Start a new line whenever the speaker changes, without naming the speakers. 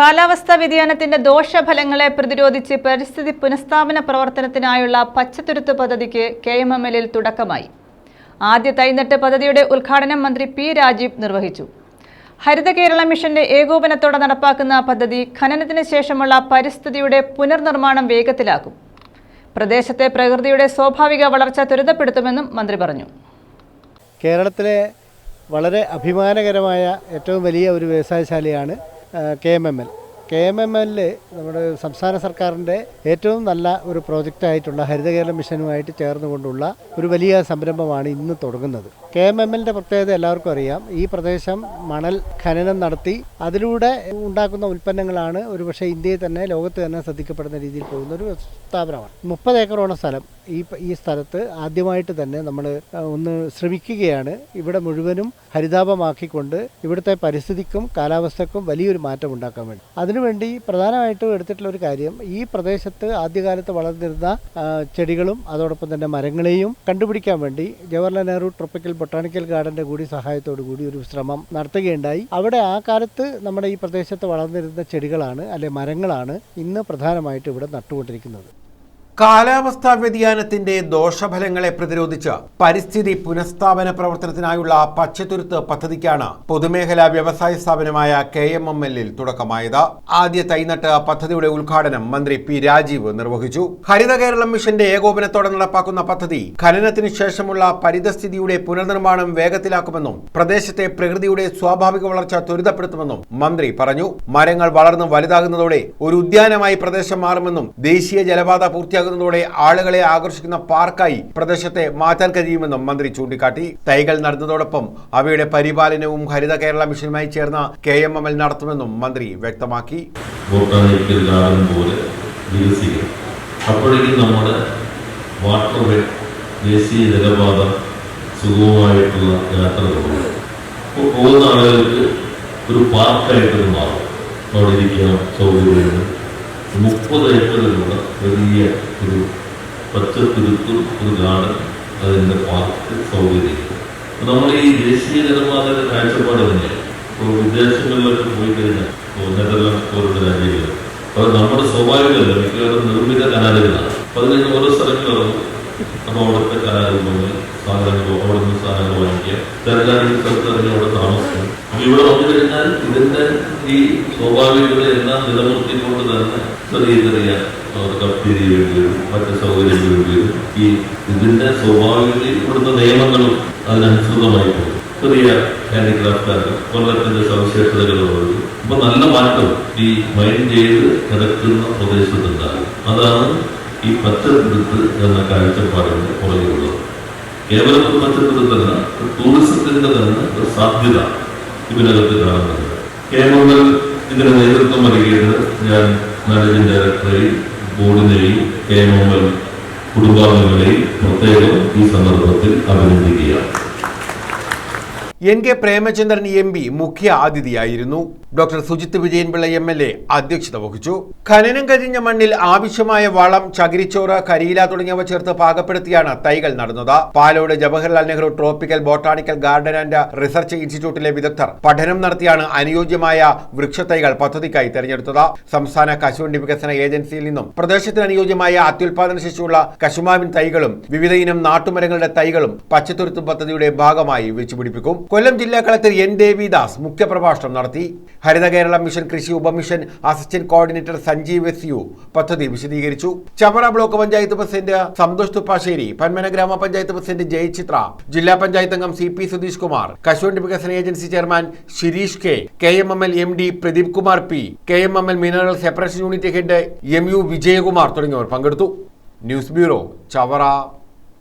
കാലാവസ്ഥാ വ്യതിയാനത്തിന്റെ ദോഷഫലങ്ങളെ പ്രതിരോധിച്ച് പരിസ്ഥിതി പുനഃസ്ഥാപന പ്രവർത്തനത്തിനായുള്ള പച്ചത്തുരുത്ത് പദ്ധതിക്ക് കെ എം എം എല്ലിൽ തുടക്കമായി. ആദ്യ തൈനട്ട് പദ്ധതിയുടെ ഉദ്ഘാടനം മന്ത്രി പി രാജീവ് നിർവഹിച്ചു. ഹരിത കേരള മിഷന്റെ ഏകോപനത്തോടെ നടപ്പാക്കുന്ന പദ്ധതി ഖനനത്തിന് ശേഷമുള്ള പരിസ്ഥിതിയുടെ പുനർനിർമ്മാണം വേഗത്തിലാക്കും. പ്രദേശത്തെ പ്രകൃതിയുടെ സ്വാഭാവിക വളർച്ച ത്വരിതപ്പെടുത്തുമെന്നും മന്ത്രി പറഞ്ഞു.
കേരളത്തിലെ വളരെ അഭിമാനകരമായ ഏറ്റവും വലിയ ഒരു വ്യവസായശാലയാണ് K M M L K M M L നമ്മുടെ സംസ്ഥാന സർക്കാരിന്റെ ഏറ്റവും നല്ല ഒരു പ്രോജക്റ്റായിട്ടുള്ള ഹരിത കേരള മിഷനുമായിട്ട് ചേർന്നുകൊണ്ടുള്ള ഒരു വലിയ സംരംഭമാണ് ഇന്ന് തുടങ്ങുന്നത്. കെ എം എം എല്ലിന്റെ പ്രത്യേകത എല്ലാവർക്കും അറിയാം. ഈ പ്രദേശം മണൽ ഖനനം നടത്തി അതിലൂടെ ഉണ്ടാക്കുന്ന ഉൽപ്പന്നങ്ങളാണ് ഒരുപക്ഷെ ഇന്ത്യയിൽ തന്നെ ലോകത്ത് തന്നെ ശ്രദ്ധിക്കപ്പെടുന്ന രീതിയിൽ പോകുന്ന ഒരു സ്ഥാപനമാണ്. മുപ്പത് ഏക്കറോളം സ്ഥലം. ഈ ഈ സ്ഥലത്ത് ആദ്യമായിട്ട് തന്നെ നമ്മൾ ഒന്ന് ശ്രമിക്കുകയാണ്. ഇവിടെ മുഴുവനും ഹരിതാപമാക്കിക്കൊണ്ട് ഇവിടുത്തെ പരിസ്ഥിതിക്കും കാലാവസ്ഥക്കും വലിയൊരു മാറ്റം ഉണ്ടാക്കാൻ വേണ്ടി. അതിനുവേണ്ടി പ്രധാനമായിട്ടും എടുത്തിട്ടുള്ള ഒരു കാര്യം ഈ പ്രദേശത്ത് ആദ്യകാലത്ത് വളർന്നിരുന്ന ചെടികളും അതോടൊപ്പം തന്നെ മരങ്ങളെയും കണ്ടുപിടിക്കാൻ വേണ്ടി ജവഹർലാൽ നെഹ്റു ട്രോപ്പിക്കൽ ബൊട്ടാണിക്കൽ ഗാർഡന്റെ കൂടി സഹായത്തോടു കൂടി ഒരു ശ്രമം നടത്തുകയുണ്ടായി. അവിടെ ആ കാലത്ത് നമ്മുടെ ഈ പ്രദേശത്ത് വളർന്നിരുന്ന ചെടികളാണ് അല്ലെ മരങ്ങളാണ് ഇന്ന് പ്രധാനമായിട്ട് ഇവിടെ നട്ടുകൊണ്ടിരിക്കുന്നത്.
കാലാവസ്ഥാ വ്യതിയാനത്തിന്റെ ദോഷഫലങ്ങളെ പ്രതിരോധിച്ച് പരിസ്ഥിതി പുനഃസ്ഥാപന പ്രവർത്തനത്തിനായുള്ള പച്ചത്തുരുത്ത് പദ്ധതിക്കാണ് പൊതുമേഖലാ വ്യവസായ സ്ഥാപനമായ കെ എം എം എല്ലിൽ തുടക്കമായത്. ആദ്യ തൈനട്ട് പദ്ധതിയുടെ ഉദ്ഘാടനം മന്ത്രി പി രാജീവ് നിർവഹിച്ചു. ഹരിത കേരളം മിഷന്റെ ഏകോപനത്തോടെ നടപ്പാക്കുന്ന പദ്ധതി ഖനനത്തിന് ശേഷമുള്ള പരിതസ്ഥിതിയുടെ പുനർനിർമ്മാണം വേഗത്തിലാക്കുമെന്നും പ്രദേശത്തെ പ്രകൃതിയുടെ സ്വാഭാവിക വളർച്ച ത്വരിതപ്പെടുത്തുമെന്നും മന്ത്രി പറഞ്ഞു. മരങ്ങൾ വളർന്ന് വലുതാകുന്നതോടെ ഒരു ഉദ്യാനമായി പ്രദേശം മാറുമെന്നും ദേശീയ ജലപാത പൂർത്തിയാകുന്നതോടെ ആളുകളെ ആകർഷിക്കുന്ന പാർക്കായി പ്രദേശത്തെ മാറ്റാൻ കഴിയുമെന്നും മന്ത്രി ചൂണ്ടിക്കാട്ടി. തൈകൾ നടന്നതോടൊപ്പം അവയുടെ പരിപാലനവും ഹരിത കേരള മിഷനുമായി ചേർന്ന കെ എം എം എൽ നടത്തുമെന്നും മന്ത്രി വ്യക്തമാക്കി.
അപ്പോഴേക്കും നമ്മുടെ വാട്ടർവേ ദേശീയ ജലപാത സുഗമമായിട്ടുള്ള യാത്ര തുടങ്ങും. പോകുന്ന ആളുകൾക്ക് ഒരു പാർക്കായിട്ട് മാറും. അവിടെ ഇരിക്കാം സൗകര്യമുണ്ട് മുപ്പത് ഏക്കറിലുള്ള വലിയ ഒരു പച്ചത്തുരുത്തും ഒരു ഗാർഡൻ അതിന്റെ പാർക്ക് സൗകര്യം നമ്മൾ ഈ ദേശീയ ജനപാതയുടെ കാഴ്ചപ്പാട് തന്നെയാണ്. ഇപ്പോൾ വിദേശങ്ങളിലൊക്കെ പോയി കഴിഞ്ഞാൽ ഇപ്പോൾ നെതർലാൻഡ് പോലുള്ള രാജ്യങ്ങൾ അപ്പോൾ നമ്മുടെ സ്വാഭാവികമല്ല മിക്കവാറും നിർമ്മിത കനാലുകളാണ്. അപ്പോൾ അതിൽ ഓരോ സ്ഥലങ്ങളിലും അപ്പോൾ അവിടുത്തെ കലാരൂപങ്ങൾ സാധനങ്ങൾ അവിടെ നിന്ന് സാധനങ്ങൾ വാങ്ങിക്കുക. തെരഞ്ഞെടുപ്പ് സ്ഥലത്ത് ഇറങ്ങി അവിടെ താമസിക്കും. അപ്പൊ ഇവിടെ വന്നു കഴിഞ്ഞാൽ ഇതിന്റെ ഈ സ്വാഭാവികത എല്ലാം നിലനിർത്തിക്കൊണ്ട് തന്നെ ചെറിയ ചെറിയ കപ്തിരി വേണ്ടി വരും മറ്റ് വരും. ഈ ഇതിന്റെ സ്വാഭാവികത ഇവിടുത്തെ നിയമങ്ങളും അതിനനുസൃതമായി പോകും. ചെറിയ ഹാൻഡിക്രാഫ്റ്റ് കൊല്ലത്തിന്റെ സവിശേഷതകളുള്ളത് അപ്പൊ നല്ല മാറ്റം ഈ മൈൻഡ് ചെയ്ത് കിടക്കുന്ന പ്രദേശത്തുണ്ടാകും. അതാണ് ഈ പച്ചത്തുരുത്ത് എന്ന കാഴ്ചപ്പാടിന് പുറകിലുള്ളത് കേവലം ഒരു പച്ചത്തുരുത്തല്ല ഒരു ടൂറിസത്തിന്റെ തന്നെ ഒരു സാധ്യത ഇതിനകത്ത് കാണുന്നത്. കേരളം ഇതിന് നേതൃത്വം നൽകിയത് ഞാൻ മാനേജിംഗ് ഡയറക്ടറെയും ബോർഡിനെയും കെ എം കുടുംബാംഗങ്ങളെയും പ്രത്യേകം ഈ സന്ദർഭത്തിൽ അഭിനന്ദിക്കുകയാണ്.
N K Premachandran M P മുഖ്യ അതിഥിയായിരുന്നു. Doctor Sujith Vijayanpillai M L A അധ്യക്ഷത വഹിച്ചു. ഖനനം കഴിഞ്ഞ മണ്ണിൽ ആവശ്യമായ വളം ചകിരിച്ചോറ് കരിയില തുടങ്ങിയവ ചേർത്ത് പാകപ്പെടുത്തിയാണ് തൈകൾ നടന്നത്. Palode Jawaharlal Nehru tropical botanical garden and research ഇൻസ്റ്റിറ്റ്യൂട്ടിലെ വിദഗ്ധർ പഠനം നടത്തിയാണ് അനുയോജ്യമായ വൃക്ഷത്തൈകൾ പദ്ധതിക്കായി തെരഞ്ഞെടുത്തത്. സംസ്ഥാന കശുവണ്ടി വികസന ഏജൻസിയിൽ നിന്നും പ്രദേശത്തിന് അനുയോജ്യമായ അത്യുൽപാദന ശേഷിയുള്ള കശുമാവിൻ തൈകളും വിവിധ ഇനം നാട്ടുമരങ്ങളുടെ തൈകളും പച്ചത്തുരുത്തും പദ്ധതിയുടെ ഭാഗമായി വെച്ചുപിടിപ്പിക്കും. കൊല്ലം ജില്ലാ കളക്ടർ എൻ ദേവിദാസ് മുഖ്യപ്രഭാഷണം നടത്തി. ഹരിത കേരള മിഷൻ കൃഷി ഉപമിഷൻ assistant coordinator Sanjeev S U പദ്ധതി വിശദീകരിച്ചു. ചവറ ബ്ലോക്ക് പഞ്ചായത്ത് പ്രസിഡന്റ് സന്തോഷ് തുപ്പാശ്ശേരി പന്മന ഗ്രാമപഞ്ചായത്ത് പ്രസിഡന്റ് ജയചിത്ര ജില്ലാ പഞ്ചായത്ത് അംഗം സി പി സുധീഷ് കുമാർ കശുവണ്ടി വികസന agency chairman Shirish K K M M L M D Pradeep Kumar P K M M L mineral separation unit head M U Vijayakumar തുടങ്ങിയവർ പങ്കെടുത്തു. News bureau Chavara.